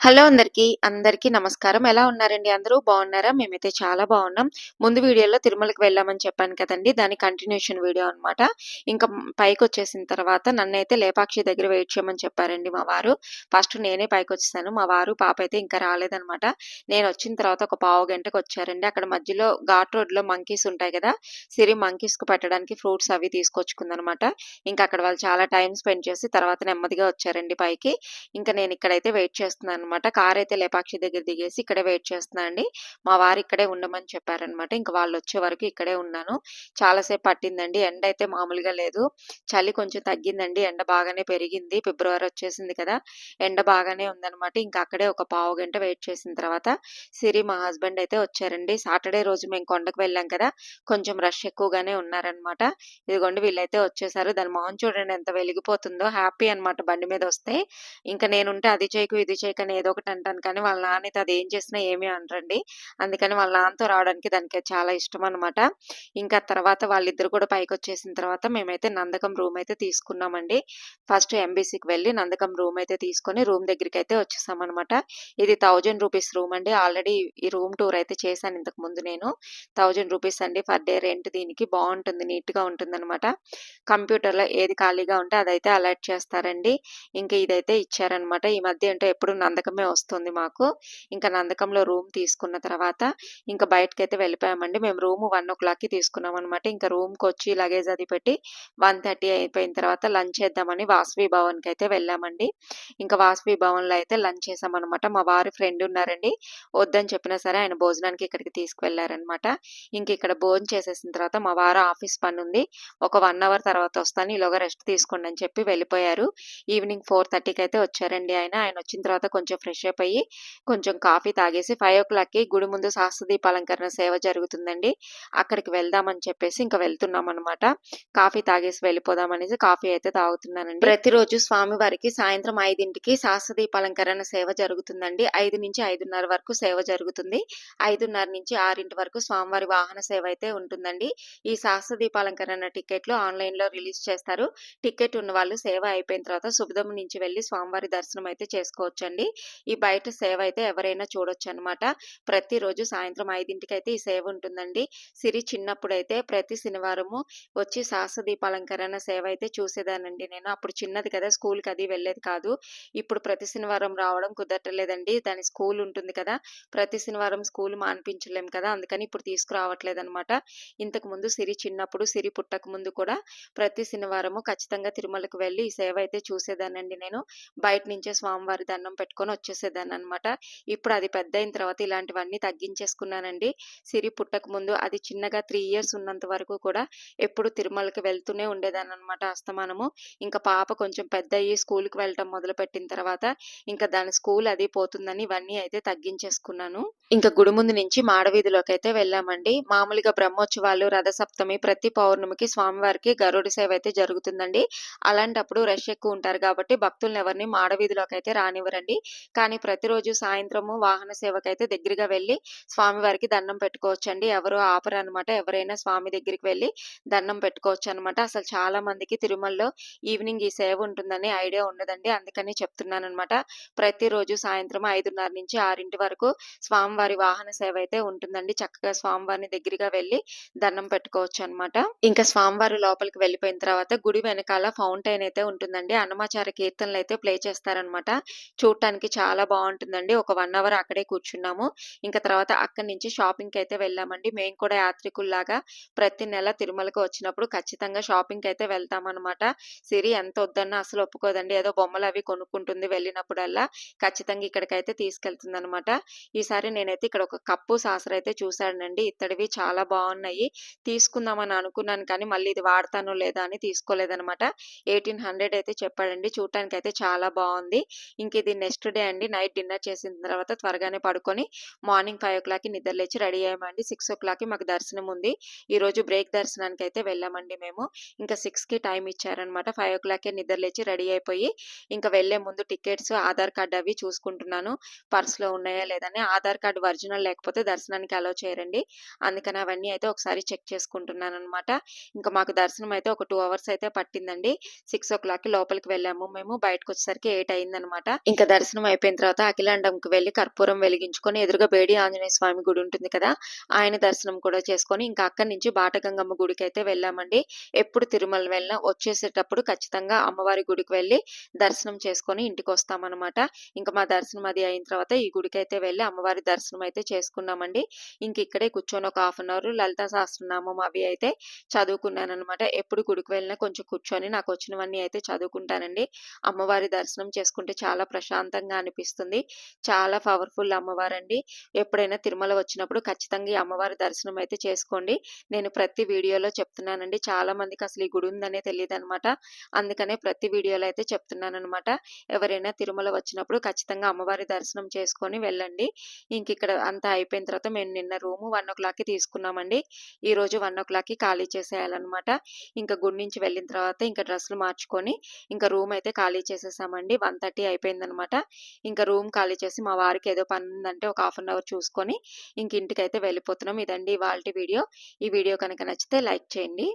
Hello అందరికీ, అందరికీ నమస్కారం. ఎలా ఉన్నారండి అందరూ? బాగున్నారా? మేమైతే చాలా బాగున్నాం. ముందు వీడియోలో తిరుమలకి వెళ్ళామని చెప్పాను కదండి దాని కంటిన్యూషన్ వీడియో అనమాట. ఇంకా పైకి వచ్చేసిన తర్వాత నన్నైతే లేపాక్షి దగ్గర వెయిట్ చేయమని చెప్పారండి మా వారు. ఫస్ట్ నేనే పైకి వచ్చేసాను మా వారు, పాప అయితే ఇంకా రాలేదనమాట. నేనొచ్చిన తర్వాత ఒక పావు గంటకొచ్చారండి. అక్కడ మధ్యలో ఘాట్ రోడ్‌లో మంకీస్ ఉంటాయి కదా సిరి మంకీస్‌కి పెట్టడానికి ఫ్రూట్స్ అవి తీసుకొచ్చుకుందనమాట. ఇంకా అక్కడ వాళ్ళు చాలా టైం స్పెండ్ చేసి తర్వాత నెమ్మదిగా వచ్చారండి పైకి. ఇంకా నేను ఇక్కడైతే వెయిట్ చేస్తున్నాను అనమాట కార్ అయితే లేపాక్షి దగ్గర దిగేసి ఇక్కడే వెయిట్ చేస్తున్నా అండి. మా వారు ఇక్కడే ఉండమని చెప్పారనమాట. ఇంకా వాళ్ళు వచ్చే వరకు ఇక్కడే ఉన్నాను. చాలా సేపు పట్టిందండి. ఎండయితే మామూలుగా లేదు. చలి కొంచెం తగ్గిందండి. ఎండ బాగానే పెరిగింది. ఫిబ్రవరి వచ్చేసింది కదా! ఎండ బాగానే ఉందనమాట. ఇంకా అక్కడే ఒక పావు గంట వెయిట్ చేసిన తర్వాత సిరి, మా హస్బెండ్ అయితే వచ్చారండి. సాటర్‌డే రోజు మేము కొండకు వెళ్ళాం కదా! కొంచెం రష్ ఎక్కువగానే ఉన్నారనమాట. ఇదిగోండి వీళ్ళైతే వచ్చేసారు. దాని మొహం చూడండి ఎంత వెలిగిపోతుందో. హ్యాపీ అనమాట బండి మీద వస్తే ఇంకా నేనుంటే అది చేయకు, ఇది చేయకనే ఏదో ఒకటి అంటాను కానీ వాళ్ళ నాన్న అది ఏం చేసినా ఏమీ అనరండి. అందుకని వాళ్ళ నాన్నతో రావడానికి దానికి చాలా ఇష్టం అనమాట ఇంకా తర్వాత వాళ్ళిద్దరు కూడా పైకి వచ్చేసిన తర్వాత మేమైతే నందకం రూమ్ అయితే తీసుకున్నామండి. ఫస్ట్ ఎంబీసీకి వెళ్ళి నందకం రూమ్ అయితే తీసుకొని రూమ్ దగ్గరికి అయితే వచ్చేసామన్నమాట ఇది థౌజండ్ రూపీస్ రూమ్ అండి. ఆల్రెడీ ఈ రూమ్ టూర్ అయితే చేశాను ఇంతకు ముందు నేను. థౌజండ్ రూపీస్ అండి పర్ డే రెంట్ దీనికి. బాగుంటుంది నీట్‌గా ఉంటుందనమాట. కంప్యూటర్‌లో ఏది ఖాళీగా ఉంటే అదైతే అలర్ట్ చేస్తారండి. ఇంకా ఇదైతే ఇచ్చారనమాట. ఈ మధ్య అంటే ఎప్పుడు నందకం నందకమే వస్తుంది మాకు. ఇంకా నందకంలో రూమ్ తీసుకున్న తర్వాత ఇంక బయటకైతే వెళ్ళిపోయామండి. మేము రూమ్ వన్ ఓ క్లాక్కి తీసుకున్నాం అనమాట ఇంకా రూమ్కి వచ్చి లగేజ్ అది పెట్టి 1:30 అయిపోయిన తర్వాత లంచ్ చేద్దామని వాసవి భవన్‌కైతే వెళ్ళామండి. ఇంకా వాసవి భవన్‌లో అయితే లంచ్ చేసామన్నమాట మా వారి ఫ్రెండ్ ఉన్నారండి. వద్దని చెప్పినా సరే ఆయన భోజనానికి ఇక్కడికి తీసుకువెళ్ళారనమాట ఇంక ఇక్కడ భోజనం చేసేసిన తర్వాత మా వారు ఆఫీస్ పని ఉంది ఒక వన్ అవర్ తర్వాత వస్తాను. ఈలోగా రెస్ట్ తీసుకోండి అని చెప్పి వెళ్ళిపోయారు. ఈవినింగ్ 4:30కి అయితే వచ్చారండి ఆయన. ఆయన వచ్చిన తర్వాత కొంచెం ఫ్రెష్ అప్ అయ్యి కొంచెం కాఫీ తాగేసి 5:00కి గుడి ముందు సహస్రదీప అలంకరణ సేవ జరుగుతుందండి. అక్కడికి వెళ్దామని చెప్పేసి ఇంక వెళ్తున్నామనమాట. కాఫీ తాగేసి వెళ్ళిపోదామనేసి కాఫీ అయితే తాగుతున్నానండి. ప్రతిరోజు స్వామివారికి సాయంత్రం ఐదింటికి సహస్రదీప అలంకరణ సేవ జరుగుతుందండి. 5-5:30 వరకు సేవ జరుగుతుంది. 5:30-6 వరకు స్వామివారి వాహన సేవ అయితే ఉంటుందండి. ఈ సహస్రదీప అలంకరణ టికెట్లు ఆన్‌లైన్‌లో రిలీజ్ చేస్తారు. టికెట్ ఉన్న వాళ్ళు సేవ అయిపోయిన తర్వాత శుభదం నుంచి వెళ్ళి స్వామివారి దర్శనం అయితే చేసుకోవచ్చండి. ఈ బయట సేవ అయితే ఎవరైనా చూడొచ్చు అనమాట ప్రతిరోజు సాయంత్రం ఐదింటికి అయితే ఈ సేవ ఉంటుందండి. సిరి చిన్నప్పుడు అయితే ప్రతి శనివారము వచ్చి సహస్రదీప అలంకరణ సేవ అయితే చూసేదానండి నేను. అప్పుడు చిన్నది కదా! స్కూల్‌కి అది వెళ్ళేది కాదు. ఇప్పుడు ప్రతి శనివారం రావడం కుదరట్లేదండి. దాని స్కూల్ ఉంటుంది కదా! ప్రతి శనివారం స్కూల్ మానిపించలేం కదా! అందుకని ఇప్పుడు తీసుకురావట్లేదనమాట. ఇంతకుముందు సిరి చిన్నప్పుడు సిరి పుట్టక ముందు కూడా ప్రతి శనివారము ఖచ్చితంగా తిరుమలకు వెళ్ళి ఈ సేవ అయితే చూసేదానండి నేను. బయట నుంచే స్వామివారి దండం పెట్టుకొని వచ్చేసేదాన్ననమాట. ఇప్పుడు అది పెద్ద అయిన తర్వాత ఇలాంటివన్నీ తగ్గించేసుకున్నానండి. సిరి పుట్టకముందు అది చిన్నగా త్రీ ఇయర్స్ ఉన్నంత వరకు కూడా ఎప్పుడు తిరుమలకి వెళ్తూనే ఉండేదాన్ననమాట అస్తమానము. ఇంకా పాప కొంచెం పెద్దయ్యి స్కూల్‌కి వెళ్ళటం మొదలుపెట్టిన తర్వాత ఇంకా దాని స్కూల్ అది పోతుందని ఇవన్నీ అయితే తగ్గించేసుకున్నాను. ఇంకా గుడి ముందు నుంచి మాడవీధిలోకి అయితే వెళ్ళామండి. మామూలుగా బ్రహ్మోత్సవాలు, రథసప్తమి ప్రతి పౌర్ణమికి స్వామివారికి గరుడ సేవ అయితే జరుగుతుందండి. అలాంటప్పుడు రష్ ఎక్కువ ఉంటారు కాబట్టి భక్తులను ఎవరిని మాడవీధిలోకి అయితే రానివ్వరండి. కానీ ప్రతిరోజు సాయంత్రము వాహన సేవకైతే దగ్గరగా వెళ్ళి స్వామివారికి దండం పెట్టుకోవచ్చండి. ఎవరు ఆపరు అనమాట ఎవరైనా స్వామి దగ్గరికి వెళ్ళి దండం పెట్టుకోవచ్చు అనమాట అసలు చాలా మందికి తిరుమలలో ఈవినింగ్ ఈ సేవ ఉంటుందని ఐడియా ఉండదండి. అందుకని చెప్తున్నాను అనమాట ప్రతిరోజు సాయంత్రం 5:30-6 వరకు స్వామివారి వాహన సేవ అయితే ఉంటుందండి. చక్కగా స్వామివారిని దగ్గరగా వెళ్ళి దండం పెట్టుకోవచ్చు అనమాట ఇంకా స్వామివారి లోపలికి వెళ్ళిపోయిన తర్వాత గుడి వెనకాల ఫౌంటైన్ అయితే ఉంటుందండి. హనుమాచార కీర్తనలు అయితే ప్లే చేస్తారనమాట. చూడటానికి చాలా బాగుంటుందండి ఒక వన్ అవర్ అక్కడే కూర్చున్నాము. ఇంకా తర్వాత అక్కడి నుంచి షాపింగ్‌కైతే వెళ్ళామండి. మేము కూడా యాత్రికుల్లాగా ప్రతి నెల తిరుమలకు వచ్చినప్పుడు ఖచ్చితంగా షాపింగ్కి అయితే వెళ్తామన్నమాట సిరి ఎంత వద్దన్నా అసలు ఒప్పుకోదండి. ఏదో బొమ్మలు అవి కొనుక్కుంటుంది వెళ్ళినప్పుడల్లా. ఖచ్చితంగా ఇక్కడికైతే తీసుకెళ్తుందనమాట. ఈసారి నేనైతే ఇక్కడ ఒక కప్పు, సాసర్ అయితే చూశానండి ఇత్తడివి చాలా బాగున్నాయి తీసుకుందామని అనుకున్నాను కానీ మళ్ళీ ఇది వాడతానో లేదా అని తీసుకోలేదనమాట. 1800 అయితే చెప్పాడండి. చూడటానికి అయితే చాలా బాగుంది ఇంక ఇది నెక్స్ట్ డే అండి. నైట్ డిన్నర్ చేసిన తర్వాత త్వరగానే పడుకొని మార్నింగ్ 5:00కి నిద్ర లేచి రెడీ అయ్యామండి. 6:00కి మాకు దర్శనం ఉంది. ఈరోజు బ్రేక్ దర్శనానికి అయితే వెళ్ళామండి మేము. ఇంకా సిక్స్కి టైం ఇచ్చారనమాట. 5:00కే నిద్ర లేచి రెడీ అయిపోయి ఇంకా వెళ్ళే ముందు టికెట్స్, ఆధార్ కార్డ్ అవి చూసుకుంటున్నాను. పర్స్‌లో ఉన్నాయా లేదని. ఆధార్ కార్డ్ ఒరిజినల్ లేకపోతే దర్శనానికి అలో చేయరండి. అందుకని అవన్నీ అయితే ఒకసారి చెక్ చేసుకుంటున్నాను అనమాట ఇంకా మాకు దర్శనం అయితే ఒక టూ అవర్స్ అయితే పట్టిందండి. 6:00కి లోపలికి వెళ్ళాము మేము. బయటకొచ్చేసరికి 8 అయిందనమాట. ఇంకా దర్శనం అయిపోయిన తర్వాత అఖిలాండంకి వెళ్ళి కర్పూరం వెలిగించుకొని ఎదురుగా బేడి ఆంజనేయ స్వామి గుడి ఉంటుంది కదా ఆయన దర్శనం కూడా చేసుకొని ఇంకా అక్కడి నుంచి బాటగంగమ్మ గుడికి అయితే వెళ్ళామండి. ఎప్పుడు తిరుమల వెళ్ళినా వచ్చేసేటప్పుడు ఖచ్చితంగా అమ్మవారి గుడికి వెళ్ళి దర్శనం చేసుకొని ఇంటికి వస్తామన్నమాట. ఇంకా మా దర్శనం అది అయిన తర్వాత ఈ గుడికి అయితే వెళ్ళి అమ్మవారి దర్శనం అయితే చేసుకున్నామండి. ఇంక ఇక్కడే కూర్చొని ఒక half an hour Lalitha Sahasranamam అవి అయితే చదువుకున్నాను అనమాట ఎప్పుడు గుడికి వెళ్ళినా కొంచెం కూర్చొని నాకు వచ్చినవన్నీ అయితే చదువుకుంటానండి. అమ్మవారి దర్శనం చేసుకుంటే చాలా ప్రశాంతంగా అనిపిస్తుంది. చాలా పవర్ఫుల్ అమ్మవారండి. ఎప్పుడైనా తిరుమల వచ్చినప్పుడు ఖచ్చితంగా ఈ అమ్మవారి దర్శనం అయితే చేసుకోండి. నేను ప్రతి వీడియోలో చెప్తున్నానండి. చాలా మందికి అసలు ఈ గుడి ఉందనే తెలియదు అనమాట అందుకనే ప్రతి వీడియోలో అయితే చెప్తున్నాను అనమాట ఎవరైనా తిరుమల వచ్చినప్పుడు ఖచ్చితంగా అమ్మవారి దర్శనం చేసుకొని వెళ్ళండి. ఇంక ఇక్కడ అంతా అయిపోయిన తర్వాత మేము నిన్న రూము వన్ ఓ క్లాక్కి తీసుకున్నామండి. ఈ రోజు వన్ ఓ క్లాక్కి ఖాళీ చేసేయాలన్నమాట ఇంకా గుడి నుంచి వెళ్ళిన తర్వాత ఇంకా డ్రెస్సులు మార్చుకొని ఇంకా రూమ్ అయితే ఖాళీ చేసేసామండి. వన్ థర్టీ అయిపోయిందనమాట. ఇంకా రూమ్ ఖాళీ చేసి మా వారికి ఏదో పని ఉందంటే ఒక హాఫ్ అన్ అవర్ చూసుకొని ఇంక ఇంటికి అయితే వెళ్ళిపోతున్నాం. ఇదండి వాళ్ళ వీడియో. ఈ వీడియో కనుక నచ్చితే లైక్ చేయండి.